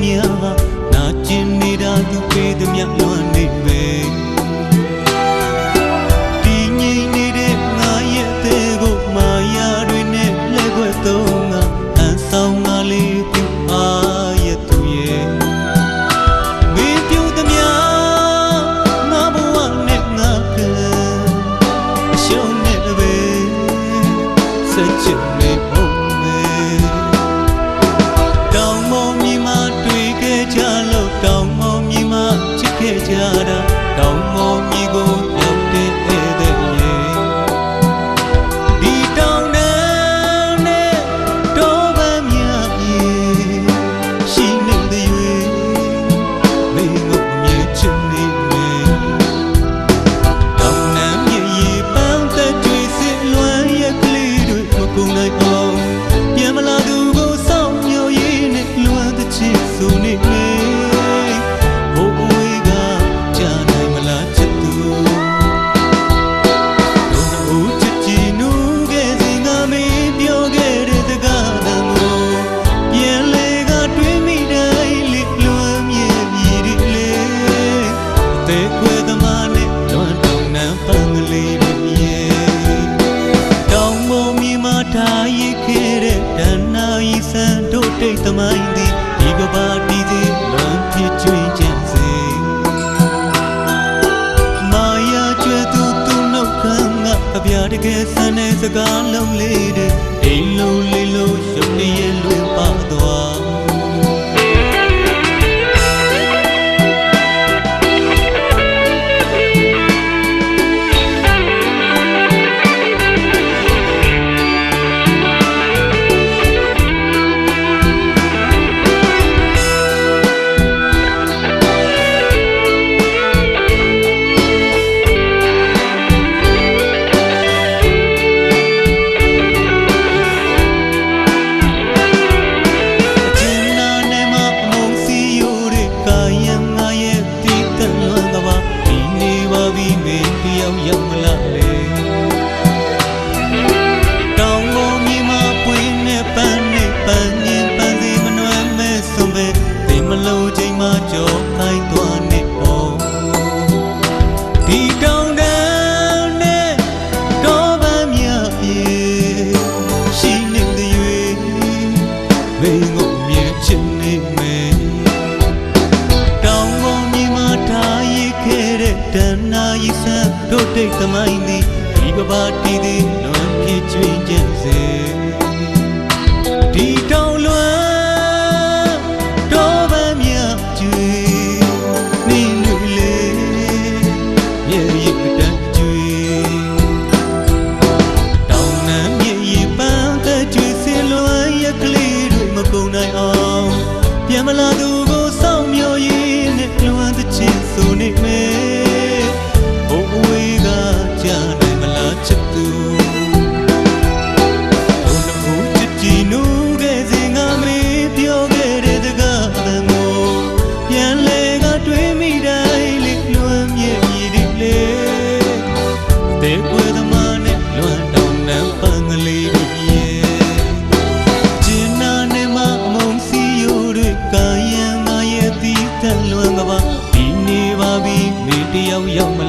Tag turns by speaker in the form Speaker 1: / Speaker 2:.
Speaker 1: မြနာကျင်နေတာသူပေးသည်မြ လေးမမြဲတောင်မုံမြေမှာထားရခဲ့တဲ့တဏှာဤဆန်တို့တိတ်သမိုင်းသည်ဒီကဘာတည်သည်လမ်းဖြစ်ကျွင်းခြင်းစေမာယာကျွဲသူသူနှုတ်ခမ်းငါအပြာတကယ်ဆန်တဲ့စကားလုံးလေးတွေအိမ်လုံးလေးလုံးရုံရည်လွင်ပါသွား မိန်ကိုမြင်ချင်နေမယ်တောင်ကုန်မြေမှာထားရခဲ့တဲ့တဏှာဤဆန်းတို့တိတ်သမိုင်းသည်ဒီကဘာတည်သည်လွန်ဖြစ်ကျွင်ခြင်းစေ ပွဲသမားနဲ့လွမ်းတောင်းနှံပန်းကလေးတို့ရဲ့ကျင်းနာနဲ့မအမုံစီယိုတွေကာယံငါရဲ့တီးတန်လွမ်းကပါဒီနေပါပြီမိတယောက်ရောက်မ